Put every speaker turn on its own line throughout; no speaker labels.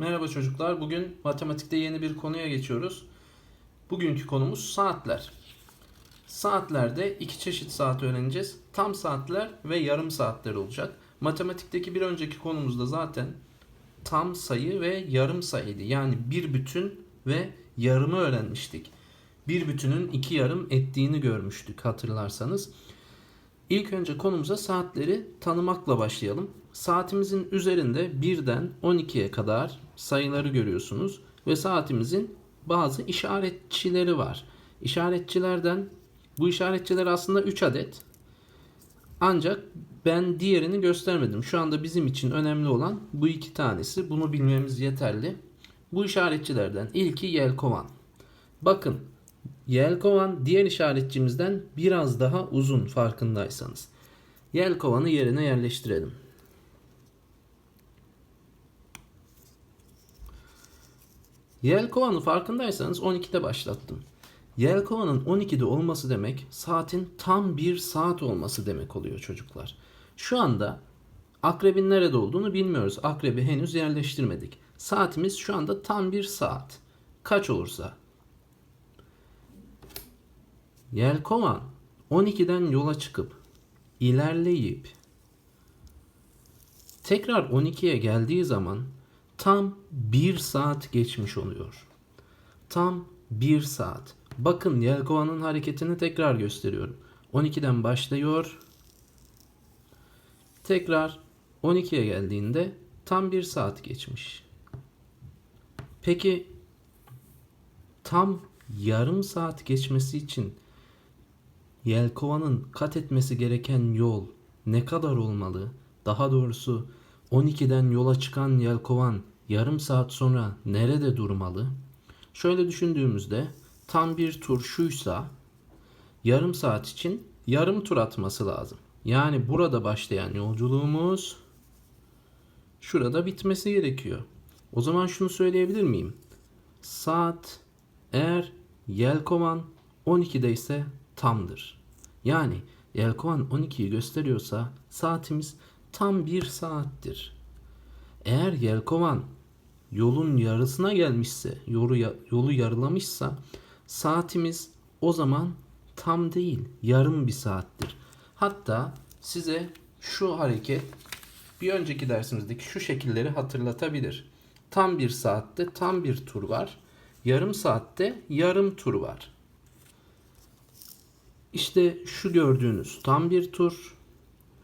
Merhaba çocuklar. Bugün matematikte yeni bir konuya geçiyoruz. Bugünkü konumuz saatler. Saatlerde iki çeşit saat öğreneceğiz. Tam saatler ve yarım saatler olacak. Matematikteki bir önceki konumuzda zaten tam sayı ve yarım sayıydı. Yani bir bütün ve yarımı öğrenmiştik. Bir bütünün iki yarım ettiğini görmüştük hatırlarsanız. İlk önce konumuza saatleri tanımakla başlayalım. Saatimizin üzerinde birden 12'ye kadar sayıları görüyorsunuz ve saatimizin bazı işaretçileri var. İşaretçilerden bu işaretçiler aslında 3 adet. Ancak ben diğerini göstermedim. Şu anda bizim için önemli olan bu iki tanesi. Bunu bilmemiz yeterli. Bu işaretçilerden ilki yelkovan. Bakın Yelkovan diğer işaretçimizden biraz daha uzun farkındaysanız. Yelkovanı yerine yerleştirelim. Yelkovanı farkındaysanız 12'de başlattım. Yelkovanın 12'de olması demek saatin tam bir saat olması demek oluyor çocuklar. Şu anda akrebin nerede olduğunu bilmiyoruz. Akrebi henüz yerleştirmedik. Saatimiz şu anda tam bir saat. Kaç olursa Yelkovan 12'den yola çıkıp ilerleyip tekrar 12'ye geldiği zaman tam 1 saat geçmiş oluyor. Tam 1 saat. Bakın Yelkovan'ın hareketini tekrar gösteriyorum. 12'den başlıyor. Tekrar 12'ye geldiğinde tam 1 saat geçmiş. Peki tam yarım saat geçmesi için Yelkova'nın kat etmesi gereken yol ne kadar olmalı? Daha doğrusu 12'den yola çıkan Yelkovan yarım saat sonra nerede durmalı? Şöyle düşündüğümüzde tam bir tur şuysa yarım saat için yarım tur atması lazım. Yani burada başlayan yolculuğumuz şurada bitmesi gerekiyor. O zaman şunu söyleyebilir miyim? Saat eğer Yelkovan 12'de ise tamdır. Yani Yelkovan 12'yi gösteriyorsa saatimiz tam bir saattir. Eğer Yelkovan yolun yarısına gelmişse, yolu, yolu yarılamışsa saatimiz o zaman tam değil, yarım bir saattir. Hatta size şu hareket bir önceki dersimizdeki şu şekilleri hatırlatabilir. Tam bir saatte tam bir tur var. Yarım saatte yarım tur var. İşte şu gördüğünüz tam bir tur,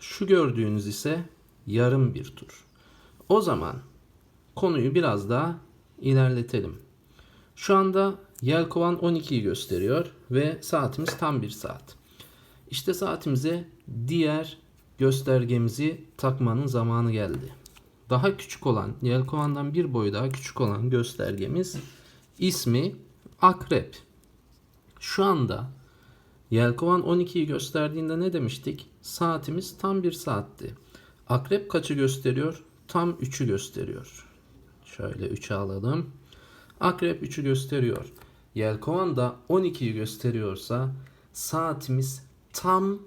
şu gördüğünüz ise yarım bir tur. O zaman konuyu biraz daha ilerletelim. Şu anda Yelkovan 12'yi gösteriyor ve saatimiz tam bir saat. İşte saatimize diğer göstergemizi takmanın zamanı geldi. Daha küçük olan, Yelkovan'dan bir boy daha küçük olan göstergemiz ismi akrep. Şu anda Yelkovan 12'yi gösterdiğinde ne demiştik? Saatimiz tam bir saatti. Akrep kaçı gösteriyor? Tam 3'ü gösteriyor. Şöyle 3'e alalım. Akrep 3'ü gösteriyor. Yelkovan da 12'yi gösteriyorsa saatimiz tam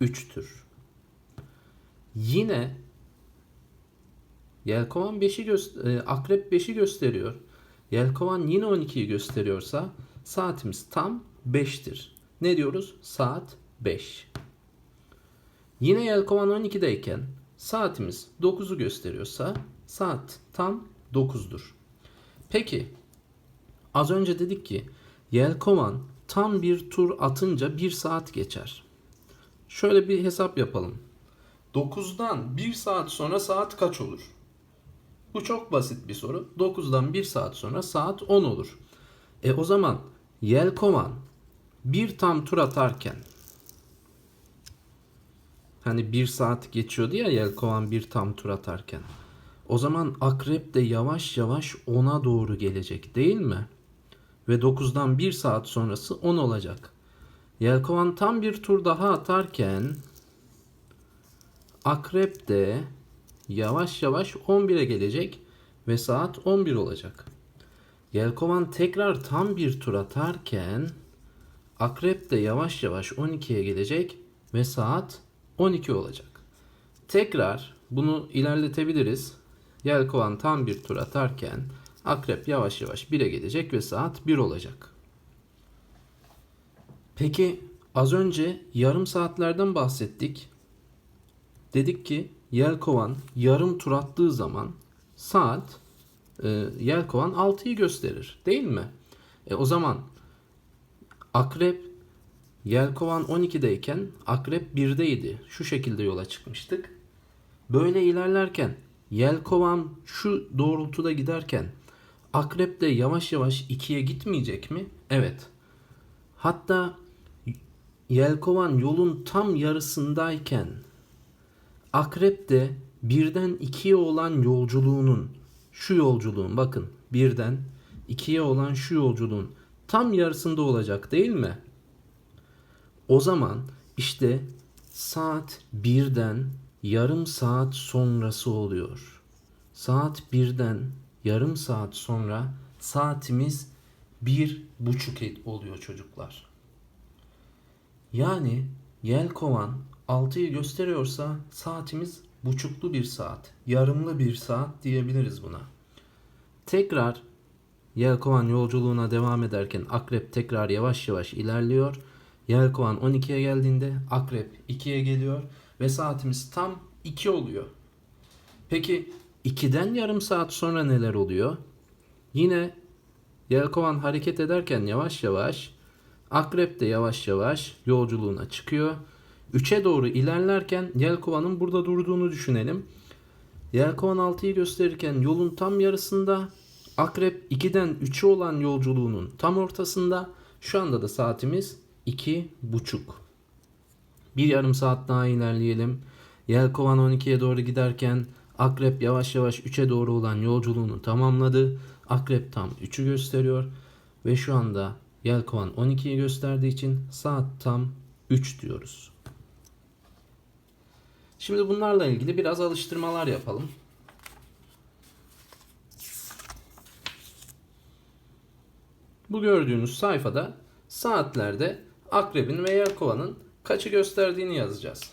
3'tür. Yine Yelkovan 5'i göster Akrep 5'i gösteriyor. Yelkovan yine 12'yi gösteriyorsa saatimiz tam 5'tir. Ne diyoruz? Saat 5. Yine Yelkovan 12'deyken saatimiz 9'u gösteriyorsa saat tam 9'dur. Peki az önce dedik ki Yelkovan tam bir tur atınca 1 saat geçer. Şöyle bir hesap yapalım. 9'dan 1 saat sonra saat kaç olur? Bu çok basit bir soru. 9'dan 1 saat sonra saat 10 olur. E o zaman Yelkovan bir tam tur atarken hani bir saat geçiyordu ya Yelkovan bir tam tur atarken. O zaman akrep de yavaş yavaş 10'a doğru gelecek değil mi? Ve 9'dan 1 saat sonrası 10 olacak. Yelkovan tam bir tur daha atarken akrep de yavaş yavaş 11'e gelecek ve saat 11 olacak. Yelkovan tekrar tam bir tur atarken Akrep de yavaş yavaş 12'ye gelecek ve saat 12 olacak. Tekrar bunu ilerletebiliriz. Yelkovan tam bir tur atarken akrep yavaş yavaş 1'e gelecek ve saat 1 olacak. Peki az önce yarım saatlerden bahsettik. Dedik ki yelkovan yarım tur attığı zaman saat e, yelkovan 6'yı gösterir değil mi? E, o zaman akrep yelkovan 12'deyken akrep 1'deydi. Şu şekilde yola çıkmıştık. Böyle ilerlerken yelkovan şu doğrultuda giderken akrep de yavaş yavaş 2'ye gitmeyecek mi? Evet. Hatta yelkovan yolun tam yarısındayken akrep de birden ikiye olan yolculuğunun şu yolculuğun bakın birden ikiye olan şu yolculuğun tam yarısında olacak değil mi? O zaman işte saat birden yarım saat sonrası oluyor. Saat birden yarım saat sonra saatimiz bir buçuk et oluyor çocuklar. Yani yelkovan 6'yı gösteriyorsa saatimiz buçuklu bir saat, yarımlı bir saat diyebiliriz buna. Tekrar Yelkovan yolculuğuna devam ederken akrep tekrar yavaş yavaş ilerliyor. Yelkovan 12'ye geldiğinde akrep 2'ye geliyor ve saatimiz tam 2 oluyor. Peki 2'den yarım saat sonra neler oluyor? Yine Yelkovan hareket ederken yavaş yavaş akrep de yavaş yavaş yolculuğuna çıkıyor. 3'e doğru ilerlerken Yelkovan'ın burada durduğunu düşünelim. Yelkovan 6'yı gösterirken yolun tam yarısında Akrep 2'den 3'e olan yolculuğunun tam ortasında. Şu anda da saatimiz 2.30. Bir yarım saat daha ilerleyelim. Yelkovan 12'ye doğru giderken Akrep yavaş yavaş 3'e doğru olan yolculuğunu tamamladı. Akrep tam 3'ü gösteriyor. Ve şu anda Yelkovan 12'yi gösterdiği için saat tam 3 diyoruz. Şimdi bunlarla ilgili biraz alıştırmalar yapalım. Bu gördüğünüz sayfada saatlerde akrebin ve yelkovanın kaçı gösterdiğini yazacağız.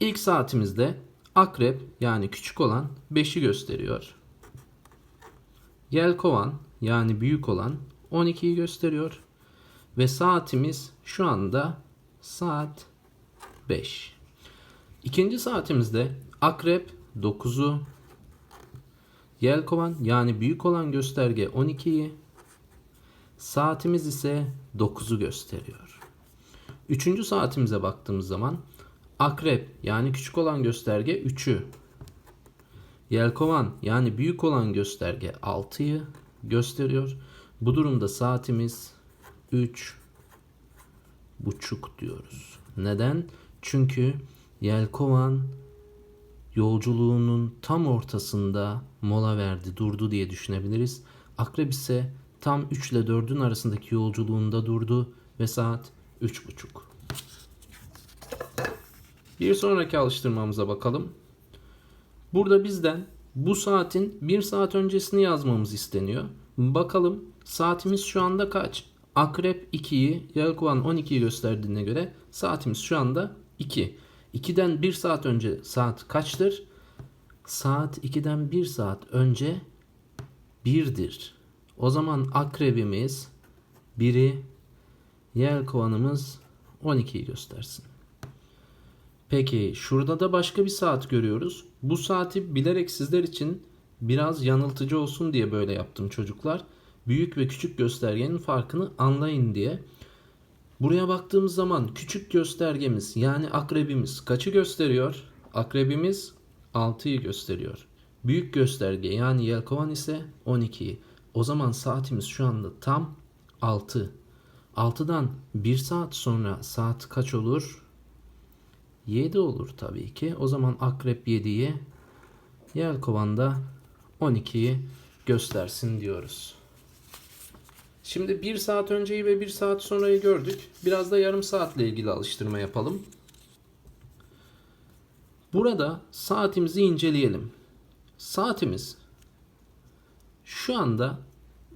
İlk saatimizde akrep yani küçük olan 5'i gösteriyor. Yelkovan yani büyük olan 12'yi gösteriyor. Ve saatimiz şu anda saat 5. İkinci saatimizde akrep 9'u, Yelkovan yani büyük olan gösterge 12'yi, saatimiz ise 9'u gösteriyor. Üçüncü saatimize baktığımız zaman akrep yani küçük olan gösterge 3'ü, yelkovan yani büyük olan gösterge 6'yı gösteriyor. Bu durumda saatimiz 3 buçuk diyoruz. Neden? Çünkü yelkovan yolculuğunun tam ortasında mola verdi, durdu diye düşünebiliriz. Akrep ise tam 3 ile 4'ün arasındaki yolculuğunda durdu ve saat 3.30. Bir sonraki alıştırmamıza bakalım. Burada bizden bu saatin 1 saat öncesini yazmamız isteniyor. Bakalım saatimiz şu anda kaç? Akrep 2'yi, Yelkovan 12'yi gösterdiğine göre saatimiz şu anda 2. 2'den 1 saat önce saat kaçtır? Saat 2'den 1 saat önce 1'dir. O zaman akrebimiz 1'i, yelkovanımız 12'yi göstersin. Peki şurada da başka bir saat görüyoruz. Bu saati bilerek sizler için biraz yanıltıcı olsun diye böyle yaptım çocuklar. Büyük ve küçük göstergenin farkını anlayın diye. Buraya baktığımız zaman küçük göstergemiz yani akrebimiz kaçı gösteriyor? Akrebimiz 6'yı gösteriyor. Büyük gösterge yani yelkovan ise 12'yi. O zaman saatimiz şu anda tam 6. 6'dan 1 saat sonra saat kaç olur? 7 olur tabii ki. O zaman akrep 7'yi yelkovan da 12'yi göstersin diyoruz. Şimdi bir saat önceyi ve bir saat sonrayı gördük. Biraz da yarım saatle ilgili alıştırma yapalım. Burada saatimizi inceleyelim. Saatimiz şu anda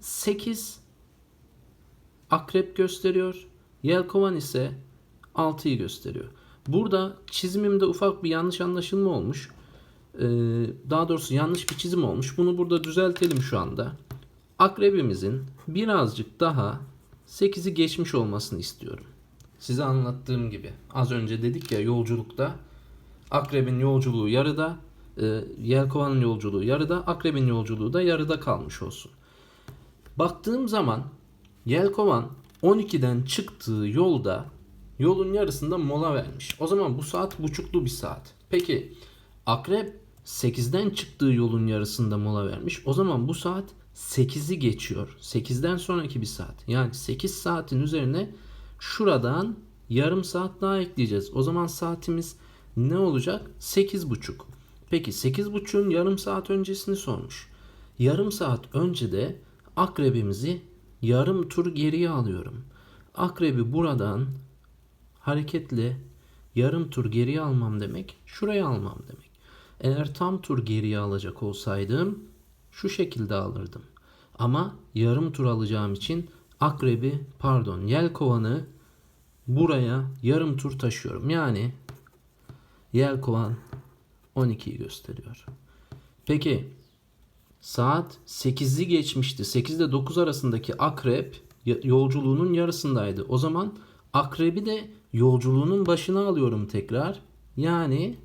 8 akrep gösteriyor. Yelkovan ise 6'yı gösteriyor. Burada çizimimde ufak bir yanlış anlaşılma olmuş. e, daha doğrusu yanlış bir çizim olmuş. Bunu burada düzeltelim şu anda. Akrebimizin birazcık daha 8'i geçmiş olmasını istiyorum. Size anlattığım gibi. Az önce dedik ya yolculukta akrebin yolculuğu yarıda, e, yelkovanın yolculuğu yarıda, akrebin yolculuğu da yarıda kalmış olsun. Baktığım zaman Yelkovan 12'den çıktığı yolda yolun yarısında mola vermiş. O zaman bu saat buçuklu bir saat. Peki Akrep 8'den çıktığı yolun yarısında mola vermiş. O zaman bu saat 8'i geçiyor. 8'den sonraki bir saat. Yani 8 saatin üzerine şuradan yarım saat daha ekleyeceğiz. O zaman saatimiz ne olacak? 8.30. Peki 8.30'un yarım saat öncesini sormuş. Yarım saat önce de akrebimizi yarım tur geriye alıyorum. Akrebi buradan hareketle yarım tur geriye almam demek, şuraya almam demek. Eğer tam tur geriye alacak olsaydım şu şekilde alırdım. Ama yarım tur alacağım için akrebi pardon yelkovanı buraya yarım tur taşıyorum. Yani yelkovan 12'yi gösteriyor. Peki saat 8'i geçmişti. 8 ile 9 arasındaki akrep yolculuğunun yarısındaydı. O zaman akrebi de yolculuğunun başına alıyorum tekrar. Yani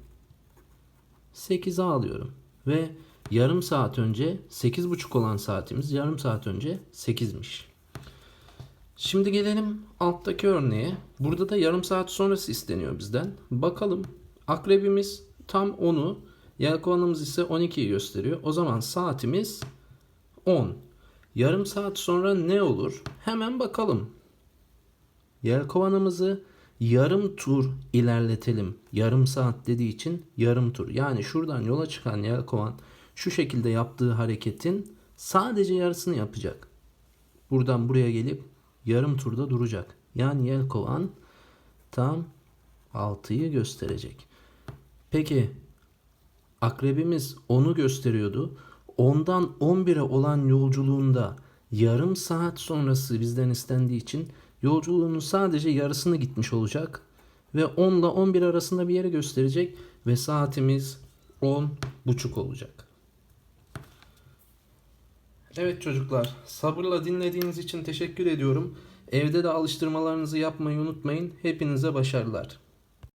8'e alıyorum. Ve yarım saat önce 8.30 olan saatimiz yarım saat önce 8'miş. Şimdi gelelim alttaki örneğe. Burada da yarım saat sonrası isteniyor bizden. Bakalım akrebimiz tam 10'u, yelkovanımız ise 12'yi gösteriyor. O zaman saatimiz 10. Yarım saat sonra ne olur? Hemen bakalım. Yelkovanımızı yarım tur ilerletelim. Yarım saat dediği için yarım tur. Yani şuradan yola çıkan yelkovan şu şekilde yaptığı hareketin sadece yarısını yapacak. Buradan buraya gelip yarım turda duracak. Yani yelkovan tam 6'yı gösterecek. Peki akrebimiz 10'u gösteriyordu. Ondan 11'e olan yolculuğunda yarım saat sonrası bizden istendiği için yolculuğunun sadece yarısını gitmiş olacak ve 10 ile 11 arasında bir yere gösterecek ve saatimiz 10 buçuk olacak. Evet çocuklar, sabırla dinlediğiniz için teşekkür ediyorum. Evde de alıştırmalarınızı yapmayı unutmayın. Hepinize başarılar.